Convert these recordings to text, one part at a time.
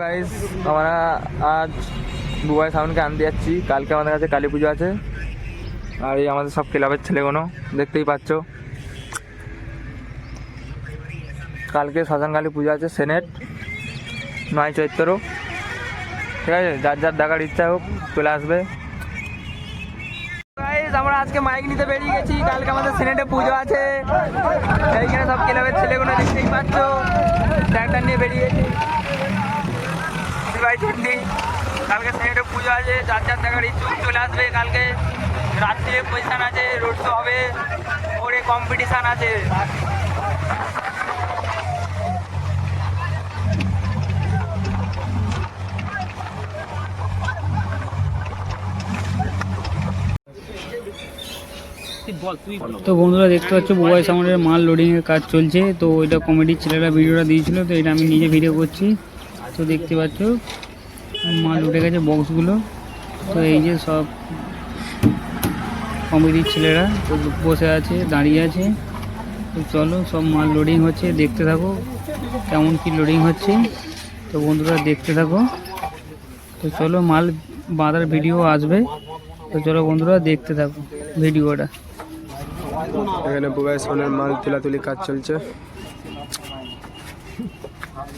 Guys আমরা আজ বুবাই সাউন্ডকে আনতে যাচ্ছি। কালকে আমাদের কাছে কালী পুজো আছে। আর এই আমাদের সব ক্লাবের ছেলেগুলো, দেখতেই পাচ্ছ। কালকে শ্মশান কালী পুজো আছে সেনেট নয় চৈত্র। ঠিক আছে? যার যার দেখার ইচ্ছা হোক, চলে আসবে। আমরা আজকে মাইক নিতে বেরিয়ে গেছি। কালকে আমাদের সিনেটে পুজো আছে। এইখানে সব ক্লাবের ছেলেগুলো দেখতেই পাচ্ছ। ট্র্যাক্টর নিয়ে বেরিয়ে গেছি। ভাই চন্ডি কালকে সিনেটে পুজো আছে যার যার দেখার ইচ্ছুক চলে আসবে কালকে। রাত্রে পজিশন আছে রোড শো হবে ওরে কম্পিটিশান আছে। তো বন্ধুরা, দেখতে পাচ্ছ বুবাই সাউন্ডের মাল লোডিং এর কাজ চলছে। তো এটা কমেডির ছেলেরা ভিডিওটা দিয়েছিল, তো এটা আমি নিজে ভিডিও করছি। তো দেখতে পাচ্ছ মাল উঠে গেছে বক্সগুলো তো এই যে সব কমিটির ছেলেরা বসে আছে, দাঁড়িয়ে আছে। তো চলো, সব মাল লোডিং হচ্ছে, দেখতে থাকো কেমন কি লোডিং হচ্ছে। তো বন্ধুরা, দেখতে থাকো। তো চলো, মাল বাঁধার ভিডিও আসবে। তো চলো বন্ধুরা, দেখতে থাকো ভিডিওটা এখানে বুবাই সোনের মাল তুলাতুলি কাজ চলছে।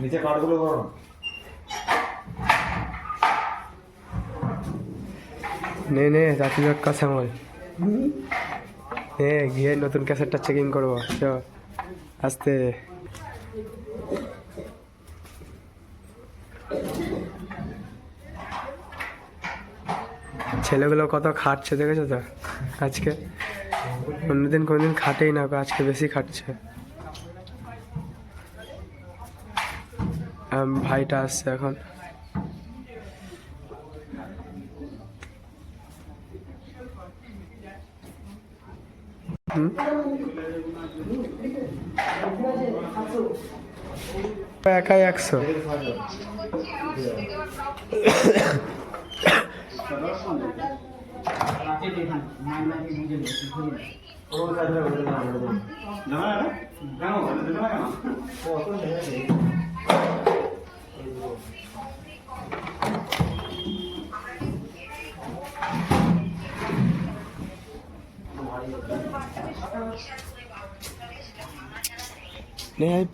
নিচে কাঠগুলো করো না নে জাতি কাছে আমার। নে গিয়ে নতুন ক্যাসেটটা চেকিং করব। চ আস্তে। ছেলেগুলো কত খাটছে, দেখেছ তো? আজকে? অন্যদিন কোনোদিন খাটেই না আজকে বেশি খাটছে। ভাইটা আসছে এখন। হুম? একাই একশো।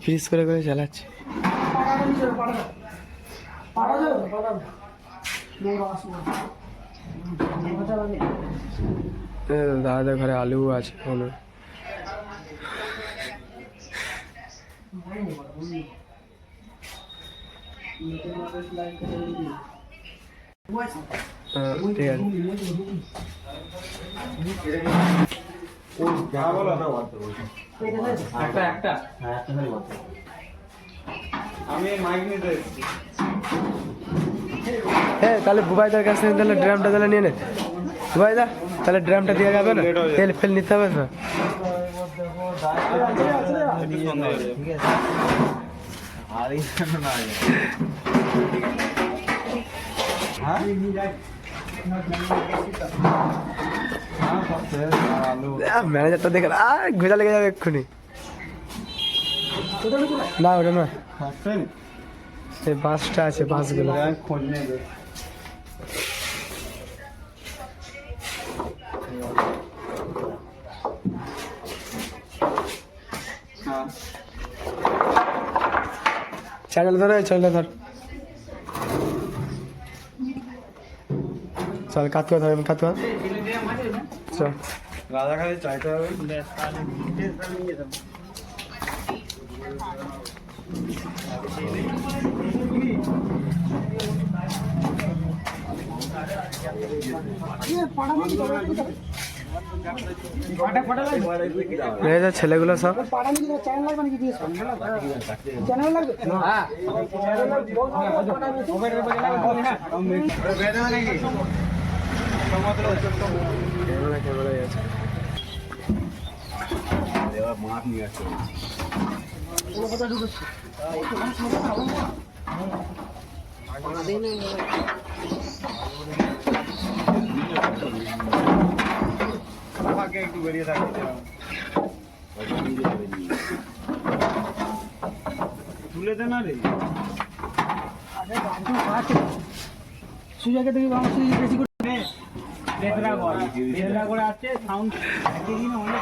ফ্রিজ করে করে চালাচ্ছি। দাদাদের ঘরে আলু আছে কোনো হ্যাঁ, ঠিক আছে। একটা একটা আমি মাইক নিতে হ্যাঁ তাহলে বুবাইদার কাছ থেকে তাহলে ড্রামটা তাহলে নিয়ে নে। বুবাইদা তাহলে ড্রামটা দেওয়া যাবে না? তেল ফেল নিতে হবে তো। ম্যানেজারটা দেখে আর ঘোষা লেগে যাবে এক্ষুনি। না, ওটা না এই বাসটা আছে, বাসগুলো। চ্যানেল ধরে চ্যানেল ধর। চল কাতুয়া ধর কাতুয়া চল। রাজাখালি চাইতে হবে ব্যাস, তাহলে এই যে ছেলেগুলো সব ক্যামেরা ক্যামেরাই আছে একটু বেরিয়ে থাকতে তুলে দে না রে সুজাকে দেখি সুজি বেশি করে বেদরাগড় বেদরাগড় আছে সাউন্ড একই দিনে অনেক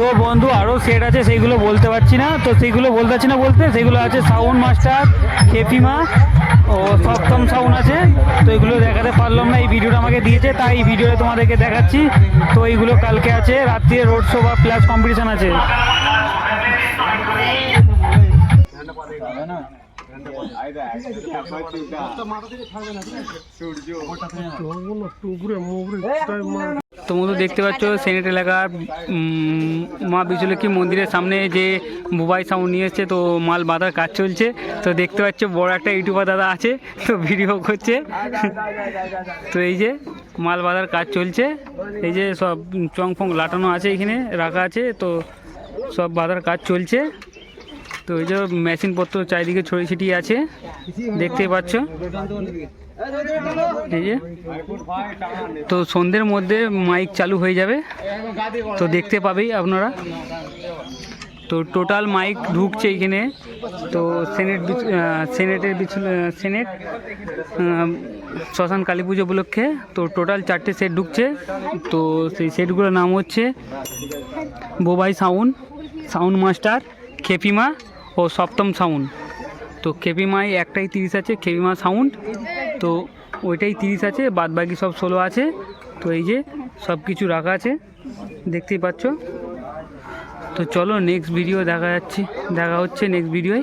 তো বন্ধু আরও সেট আছে সেইগুলো বলতে পারছি না। তো সেইগুলো বলতে পারছি না বলতে সেগুলো আছে সাউন্ড মাস্টার কেপিমা ও সপ্তম সাউন্ড আছে। তো এগুলো দেখাতে পারলাম না এই ভিডিওটা আমাকে দিয়েছে তাই এই ভিডিওতে তোমাদেরকে দেখাচ্ছি। তো এইগুলো কালকে আছে রাত্রিরে রোড শো বা প্লাস কম্পিটিশন আছে। তো মধু দেখতে পাচ্ছ সেনেট এলাকার মা বিশ্বলক্ষ্মী মন্দিরের সামনে যে মোবাইল সাউন্ড নিয়ে এসছে, তো মাল বাঁধার কাজ চলছে। তো দেখতে পাচ্ছ, বড় একটা ইউটিউবার দাদা আছে, তো ভিডিও করছে। তো এই যে মাল বাঁধার কাজ চলছে, এই যে সব চং ফং লাটানো আছে এখানে, রাখা আছে, তো সব বাঁধার কাজ চলছে। তো এই যে মেশিনপত্র চারিদিকে ছড়িয়ে ছিটিয়ে আছে, দেখতেই পাচ্ছ। এই যে। তো সন্ধ্যের মধ্যে মাইক চালু হয়ে যাবে, তো দেখতে পাবেই আপনারা। তো টোটাল মাইক ঢুকছে এখানে, তো সেনেট সেনেটের সেনেট শ্মশান কালী পুজো উপলক্ষে, তো টোটাল চারটে সেট ঢুকছে। তো সেই সেটগুলোর নাম হচ্ছে Bobai sound sound master, Khepima ও সপ্তম সাউন্ড। তো খেপিমায় একটাই তিরিশ আছে খেপিমা সাউন্ড। তো ওইটাই তিরিশ আছে বাদ বাকি সব ষোলো আছে। তো এই যে সব কিছু রাখা আছে, দেখতেই পাচ্ছ। তো চলো নেক্সট ভিডিও দেখা যাচ্ছে, দেখা হচ্ছে নেক্সট ভিডিওয়